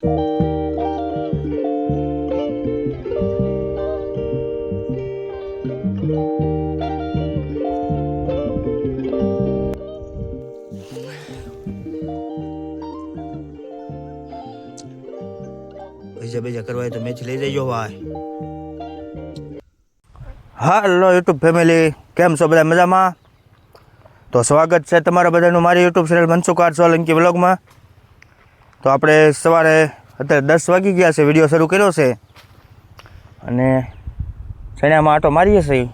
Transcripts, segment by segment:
પૈસા પૈસા કરવા તો મેચ લઈ જજો ભાઈ. હાલો યુટ્યુબ ફેમિલી, કેમ છો બધા મજામાં? તો સ્વાગત છે તમારા બધાનું મારી યુટ્યુબ ચેનલ મનસુકાર સોલંકી વ્લોગમાં. તો આપણે સવારે અત્યારે દસ વાગી ગયા છે, વીડિયો શરૂ કર્યો છે. અને શેણામાં આટો મારીએ છીએ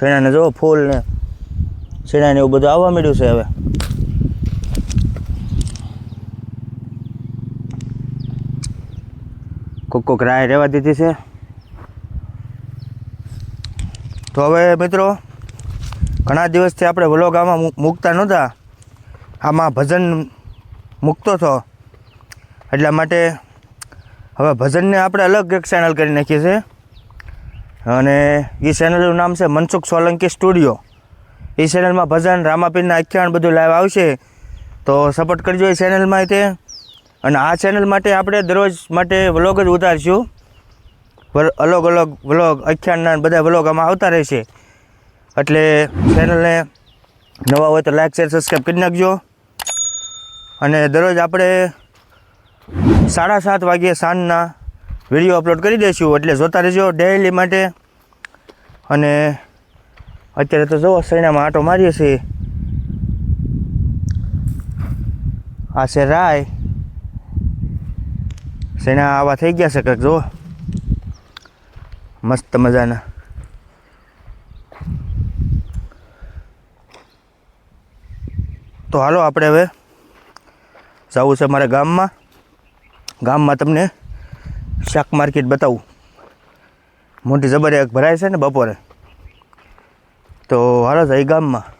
શેણાને જો ફૂલ ને શેણાને એવું બધું આવવા માંડ્યું છે હવે. કોક કોક રાય રહેવા દીધી છે. તો હવે મિત્રો, ઘણા દિવસથી આપણે વ્લોગ આમાં મૂકતા નહોતા. આમાં ભજન મૂકતો હતો એટલા માટે હવે ભજનને આપણે અલગ એક ચેનલ કરી નાખીએ છીએ. અને એ ચેનલનું નામ છે મનસુખ સોલંકી સ્ટુડિયો એ ચેનલમાં ભજન, રામાપીરના આખ્યાન બધું લાઈવ આવશે. તો સપોર્ટ કરજો એ ચેનલમાં તે. અને આ ચેનલ માટે આપણે દરરોજ માટે વ્લોગ જ ઉતારશું. અલગ અલગ વ્લોગ આખ્યાનના બધા વ્લોગ આમાં આવતા રહેશે. એટલે ચેનલને નવા હોય તો લાઈક શેર સબસ્ક્રાઈબ કરી નાખજો. અને દરરોજ આપણે સાડા સાત વાગ્યે સાંજના વીડિયો અપલોડ કરી દઈશું. એટલે જોતા રહેજો ડેઇલી માટે. અને અત્યારે તો જુઓ સૈણામાં આંટો મારીએ છીએ. આ છે રાય. સૈના આવા થઈ ગયા છે કંઈક, જુઓ. મસ્ત મજાના. તો હાલો આપણે હવે જવું છે મારા ગામમાં. ગામમાં તમને શાક માર્કેટ બતાવું. મોટી જબર ભરાય છે ને બપોરે. તો હાલો જઈ ગામમાં.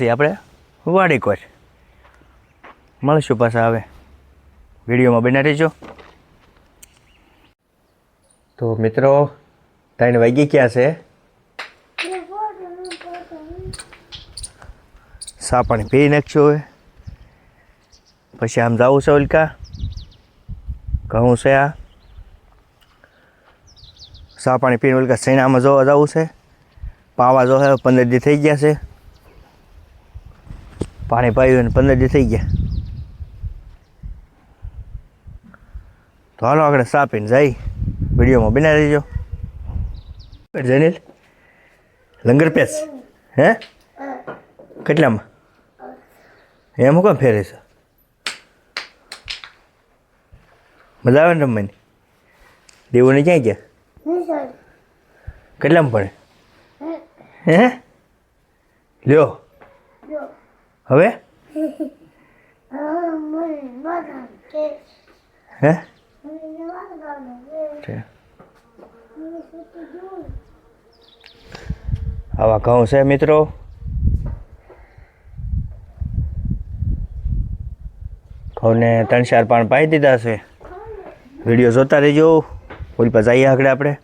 છીએ આપણે? વાડીકોટ મળીશું પાછા હવે. વિડીયોમાં બના રહીજો. તો મિત્રો, ત્રણ વાગી ક્યાં છે? સા પાણી પી નાખશું હવે. પછી આમ જવું છે ઓલકા. ઘઉં છે આ. સા પાણી પીને ઓલકા સૈનામાં જોવા જવું છે. પાવા જો પંદર દી થઈ ગયા છે. પાણી પાયું ને પંદર દિવસ થઈ ગયા. તો હાલો આગળ સાપીને પીને જઈ. વિડીયોમાં બિના રહીજો. જનીલ લંગર પેસ. હે? કેટલામાં? એમ હું કામ ફેરે છે? મજા આવે ને રમવાની? દેવુને ક્યાં ગયા? કેટલામાં પડે હે? લ્યો. હવે? હે? આવા ઘઉં છે મિત્રો? ઘઉંને ત્રણ ચાર પાણ પાઈ દીધા છે. વીડિયો જોતા રહેજો. ઓલી પાસે જઈએ આગળ આપણે.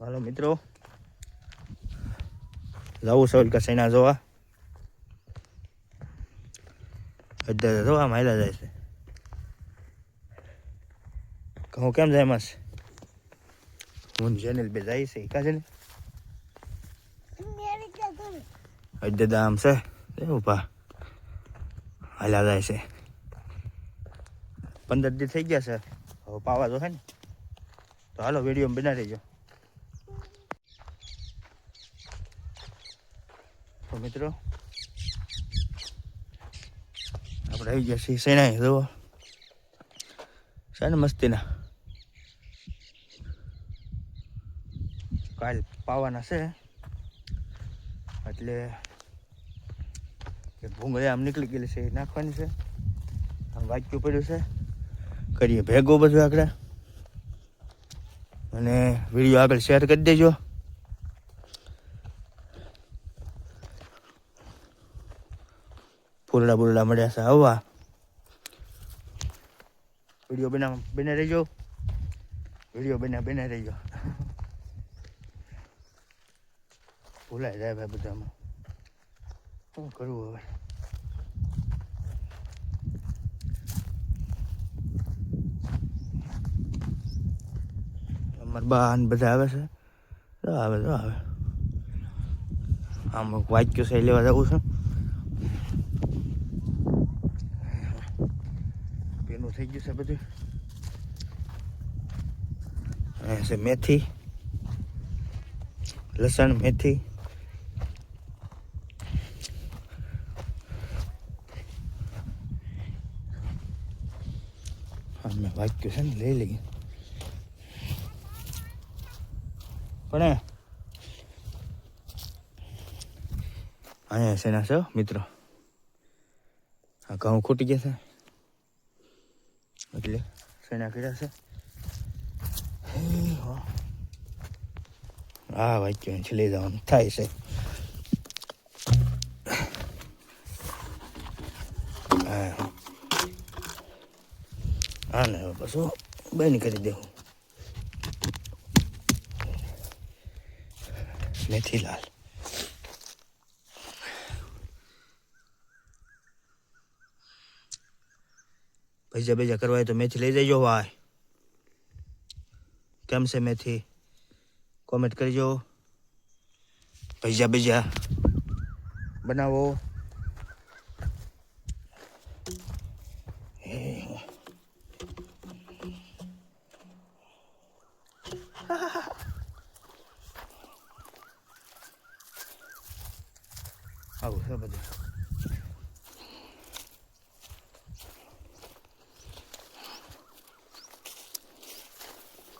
હાલો મિત્રો. જવું છે ઓલી કસેના જોવા. અડધા જોવા માયલા જાય છે. હું કેમ જાય માસ? હું જેનેલ બે જાય છે કા છે ને અત્યારે આમ છે એવું પા હાલા જાય છે. પંદર દી થઈ ગયા છે. હવે પાવા જો હે ને. તો હાલો વીડિયો બનાવી દેજો તો મિત્રો આપણે આવી ગયા છીએ સેના જુઓ. છે મસ્તીના. કાલ પાવાના છે. એટલે ભૂંગળી આમ નીકળી ગયેલી છે, એ નાખવાની છે. આમ વાંચ્યું પડ્યું છે. કરીએ ભેગો બધું આગળ. અને વીડિયો આગળ શેર કરી દેજો. ફૂલડા બુરડા મળ્યા છે. આવવા વીડિયો બના બને રહેજો. વીડિયો બના બને રહેજો. ભૂલાઈ જાય ભાઈ બધામાં. શું કરવું હવે? અમારા બા બધા આવે છે. આવે, તો આવે. આમ વાંચ્યું છે લેવા જવું છે પેલું થઈ ગયું છે બધું. અહીંયા છે મેથી, લસણ, મેથી. મેં વાંચ્યું છે ને, લઈ લઈએ. પણ અહીંયા છે ના છે મિત્રો. આ ઘઉં ખૂટી ગયા છે. એટલે શેના કર્યા છે હે, વાંચ્યું છે લઈ જવાનું થાય છે હા હા ને પાછું બંધ કરી દેવું મેથીલાલ પૈસા પૈસા કરવા તો મેથી લઈ જજો ભાઈ. કેમ છે મેથી? કોમેન્ટ કરજો. પૈસા પૈસા બનાવો. આવું છે બધું.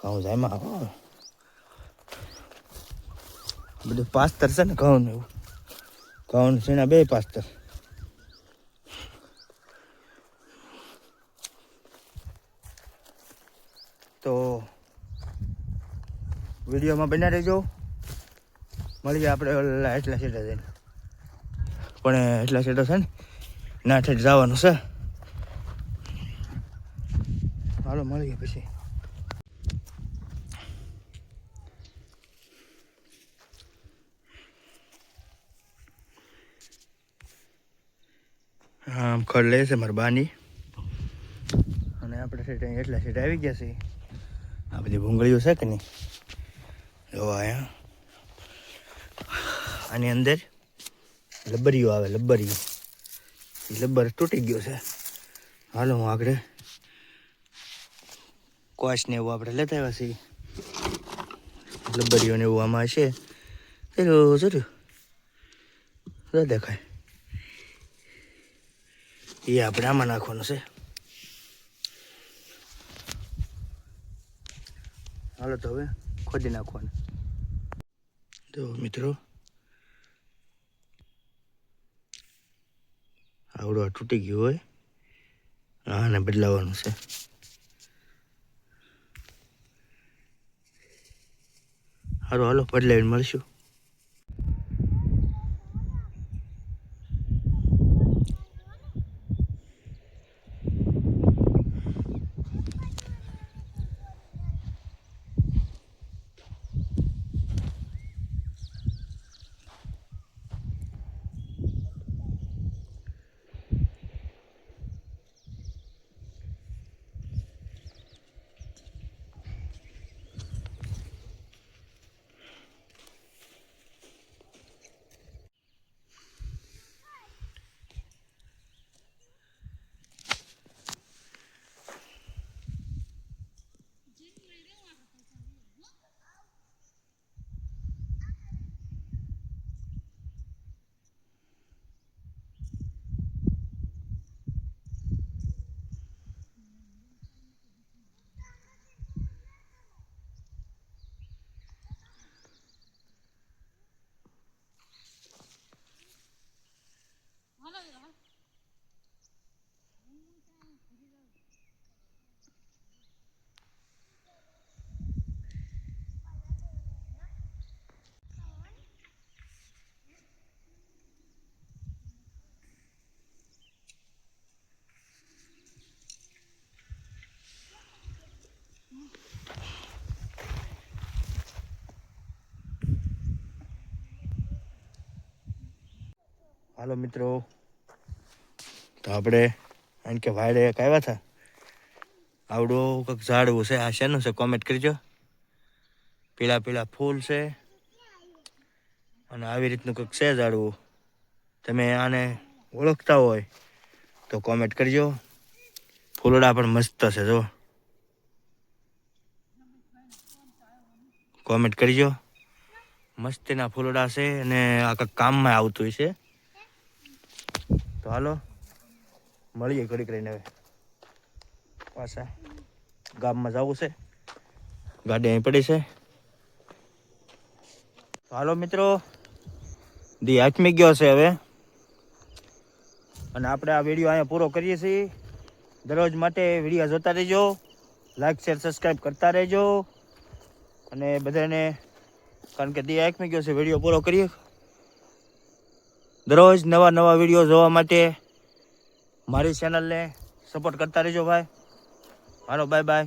ઘઉં જાય માં બધું પાસ્તર છે ને ઘઉં એવું. ઘઉં ને બે પાસ્તર. તો વિડીયોમાં બન્યા રહેજો. મળીએ આપણે ઓલા એટલા સીટા જઈને. પણ એટલા સીટો છે ને, ના ઠેઠ જવાનું છે. હાલો, મળીએ પછી. આમ ખડ લે છે મારા બાની. અને આપણે સેટ એટલા સેટ આવી ગયા છે આ બધી ભૂંગળીઓ છે કે નહીં? જોવા અહીંયા આની અંદર લબ્બરીઓ આવે લબ્બરીઓ એ લબ્બર તૂટી ગયો છે. હાલો હું આગળ કોચ ને એવું આપણે લેતા આવ્યા છીએ. લબ્બરીઓ ને એવું આમાં છે. જરૂર જરૂર દેખાય? એ આપણે આમાં નાખવાનું છે. હાલો તો હવે ખોદી નાખવાનું. તો મિત્રો, આવડો આ તૂટી ગયું હોય, આને બદલાવાનું છે. હાલો હાલો બદલાવીને મળશું. હાલો મિત્રો. તો આપણે, કારણ કે વાયડે એક આવ્યા હતા. આવડું કંઈક ઝાડવું છે, આ શેનું છે કોમેન્ટ કરજો. પીળા પીળા ફૂલ છે. અને આવી રીતનું કંઈક છે ઝાડવું. તમે આને ઓળખતા હોય તો કોમેન્ટ કરજો. ફૂલડા પણ મસ્ત છે, જો. કોમેન્ટ કરજો. મસ્તીના ફૂલડા છે અને આ કંઈક કામમાં આવતું છે. તો હાલો મળીએ ઘડીક રહીને હવે. પાછા ગામમાં જવું છે. ગાડી અહીં પડી છે. તો હાલો મિત્રો. દી આચમી ગયો છે હવે. અને આપણે આ વીડિયો અહીંયા પૂરો કરીએ છીએ. દરરોજ માટે વીડિયો જોતા રહેજો. લાઈક શેર સબસ્ક્રાઈબ કરતા રહેજો. અને બધાને કારણ કે દી આચમી ગયો છે વીડિયો પૂરો કરીએ. દરરોજ નવા નવા વીડિયો જોવા માટે મારી ચેનલને સપોર્ટ કરતા રહેજો ભાઈ. મારો બાય બાય